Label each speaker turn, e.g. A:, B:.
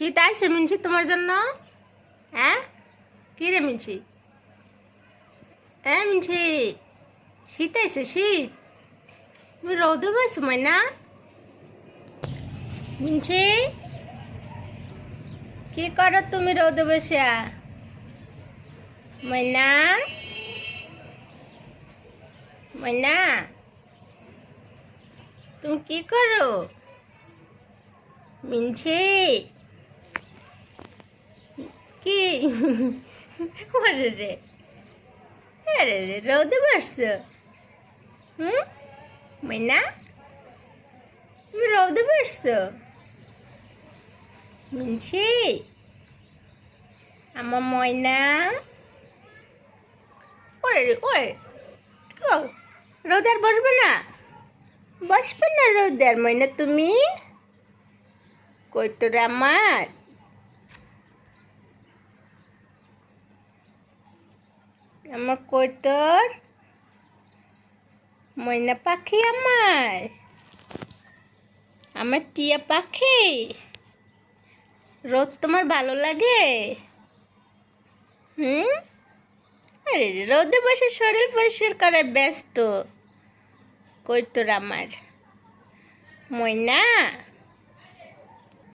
A: শীত আইসে মিনছি তোমার জন্য? হ্যাঁ? কি রে মিনছি? হ্যাঁ মিনছি? শীত আইসে শীত? তুমি রৌদ বসো না মিনছি? কি করো তুমি রৌদ বসিয়া ময়না ময়না তুমি কি করো? মিনছে? কি? আরে রে। আরে রে, রোদে বসছো? হুম? ময়না তুমি রোদে বসছো? মিনছে? আমার ময়না ওরে রে ওরে ও, রোদ বসবে না? বসবে না রোদ আর ময়না তুমি? কই তোর আমার? আমার কই তোর ময়না পাখি আমার। আমার টিয়া পাখি। রোদ তোমার ভালো লাগে? হুম? আরে রোদে বসে শরীর পরিষ্কার করে ব্যস্ত। কই তোর আমার। ময়না?